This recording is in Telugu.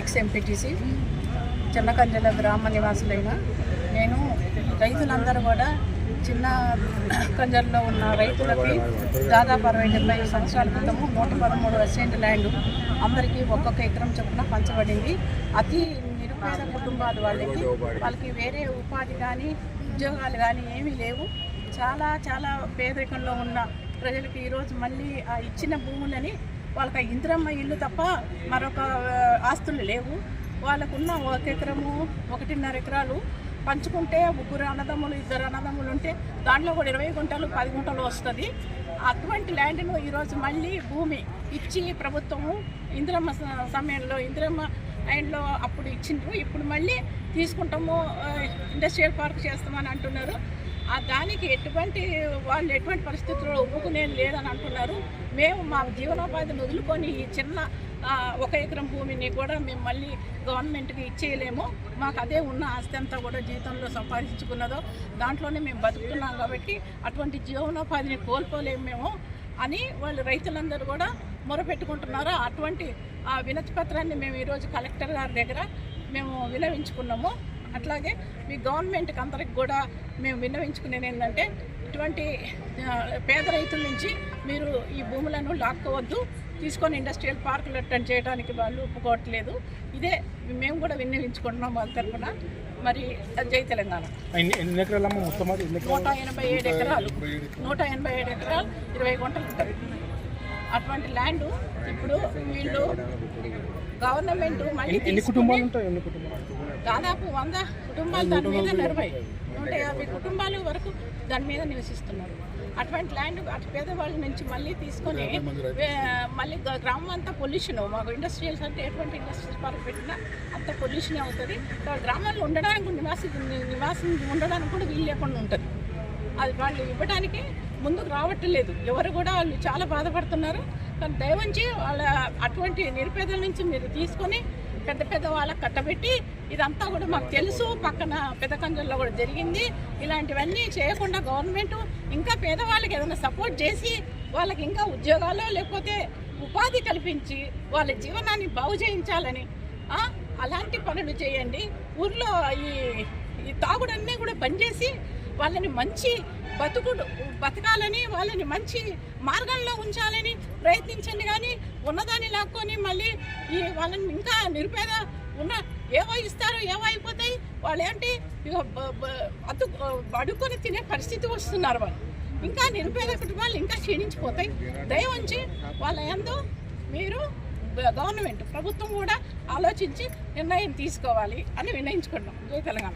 ఎక్స్ ఎంపీటీసీ చిన్నకంజల గ్రామ నివాసులైన నేను రైతులందరూ కూడా చిన్న కంజల్లో ఉన్న రైతులకి దాదాపు అరవై డెబ్బై సంవత్సరాల క్రితము నూట పదమూడు అసెంట్ ల్యాండ్ అందరికీ ఒక్కొక్క ఎకరం చొప్పున పంచబడింది. అతి నిరుపేద కుటుంబాలు వాళ్ళకి వాళ్ళకి వేరే ఉపాధి కానీ ఉద్యోగాలు కానీ ఏమీ లేవు. చాలా చాలా పేదరికంలో ఉన్న ప్రజలకు ఈరోజు మళ్ళీ ఆ ఇచ్చిన భూములని వాళ్ళకి ఇందిరమ్మ ఇంద్రమ్మ ఇల్లు తప్ప మరొక ఆస్తులు లేవు. వాళ్ళకున్న ఒక ఎకరము ఒకటిన్నర ఎకరాలు పంచుకుంటే ముగ్గురు అన్నదమ్ములు ఇద్దరు అన్నదమ్ములు ఉంటే దాంట్లో కూడా ఇరవై గుంటలు పది గుంటలు వస్తుంది. అటువంటి ల్యాండ్ను ఈరోజు మళ్ళీ భూమి ఇచ్చి ప్రభుత్వము ఇందిరమ్మ సమయంలో ఇందిరమ్మ ఆయనలో అప్పుడు ఇచ్చిండ్రు. ఇప్పుడు మళ్ళీ తీసుకుంటాము ఇండస్ట్రియల్ పార్క్ చేస్తామని అంటున్నారు. ఆ దానికి ఎటువంటి వాళ్ళు ఎటువంటి పరిస్థితుల్లో ఒప్పుకునే లేదని అంటున్నారు. మేము మా జీవనోపాధిని వదులుకొని ఈ చిన్న ఒక ఎకరం భూమిని కూడా మేము మళ్ళీ గవర్నమెంట్కి ఇచ్చేయలేము. మాకు అదే ఉన్న ఆస్తి అంతా కూడా జీవితంలో సంపాదించుకున్నదో దాంట్లోనే మేము బతుకుతున్నాం కాబట్టి అటువంటి జీవనోపాధిని కోల్పోలేము మేము అని వాళ్ళు రైతులందరూ కూడా మొరపెట్టుకుంటున్నారు. అటువంటి ఆ వినతి పత్రాన్ని మేము ఈరోజు కలెక్టర్ గారి దగ్గర మేము వినవించుకున్నాము. అట్లాగే మీ గవర్నమెంట్కి అందరికి కూడా మేము విన్నవించుకునేది ఏంటంటే ఇటువంటి పేద రైతుల నుంచి మీరు ఈ భూములను లాక్కోవద్దు. తీసుకొని ఇండస్ట్రియల్ పార్కులు అటెండ్ చేయడానికి వాళ్ళు ఒప్పుకోవట్లేదు. ఇదే మేము కూడా విన్నవించుకుంటున్నాం వాళ్ళ తరఫున. మరి జై తెలంగాణ. నూట ఎనభై ఏడు ఎకరాలు. నూట ఎనభై ఏడు ఎకరాలు ఇరవై గుంటలు ఉంటుంది. అటువంటి ల్యాండ్ ఇప్పుడు వీళ్ళు గవర్నమెంట్ మళ్ళీ ఎన్ని- కుటుంబాలు ఉంటాయి? ఎన్ని కుటుంబాలు? దాదాపు వంద కుటుంబాలు దాని మీద నలభై నూట యాభై కుటుంబాలు వరకు దాని మీద నివసిస్తున్నారు. అటువంటి ల్యాండ్ అటు పేదవాళ్ళ నుంచి మళ్ళీ తీసుకొని మళ్ళీ గ్రామం అంతా పొల్యూషన్ మాకు ఇండస్ట్రియల్స్ అంటే ఎటువంటి ఇండస్ట్రియల్ పార్క్ పెట్టినా అంత పొల్యూషన్ అవుతుంది. గ్రామాల్లో ఉండడానికి నివాసి నివాసం ఉండడానికి కూడా వీలు లేకుండా ఉంటుంది. అది వాళ్ళు ఇవ్వడానికి ముందుకు రావట్లేదు. ఎవరు కూడా వాళ్ళు చాలా బాధపడుతున్నారు. కానీ దయవంచి వాళ్ళ అటువంటి నిరుపేదల నుంచి మీరు తీసుకొని పెద్ద పెద్ద వాళ్ళకి కట్టబెట్టి ఇదంతా కూడా మాకు తెలుసు. పక్కన పెదకంజల్లో కూడా జరిగింది. ఇలాంటివన్నీ చేయకుండా గవర్నమెంట్ ఇంకా పేదవాళ్ళకి ఏదైనా సపోర్ట్ చేసి వాళ్ళకి ఇంకా ఉద్యోగాలు లేకపోతే ఉపాధి కల్పించి వాళ్ళ జీవనాన్ని బాగు చేయించాలని అలాంటి పనులు చేయండి. ఊర్లో ఈ ఈ తాగుడన్నీ కూడా బంద్ చేసి వాళ్ళని మంచి బతుకుడు బతకాలని వాళ్ళని మంచి మార్గంలో ఉంచాలని ప్రయత్నించండి కానీ ఉన్నదాన్ని లాక్కొని మళ్ళీ ఈ వాళ్ళని ఇంకా నిరుపేద ఉన్న ఏవో ఇస్తారో ఏవో అయిపోతాయి. వాళ్ళు ఏంటి? అతు అడుక్కొని తినే పరిస్థితి వస్తున్నారు వాళ్ళు. ఇంకా నిరుపేద కుటుంబాలు ఇంకా క్షీణించిపోతాయి. దయవంచి వాళ్ళ ఎందు మీరు గవర్నమెంట్ ప్రభుత్వం కూడా ఆలోచించి నిర్ణయం తీసుకోవాలి అని వినయించుకున్నాం జై తెలంగాణ.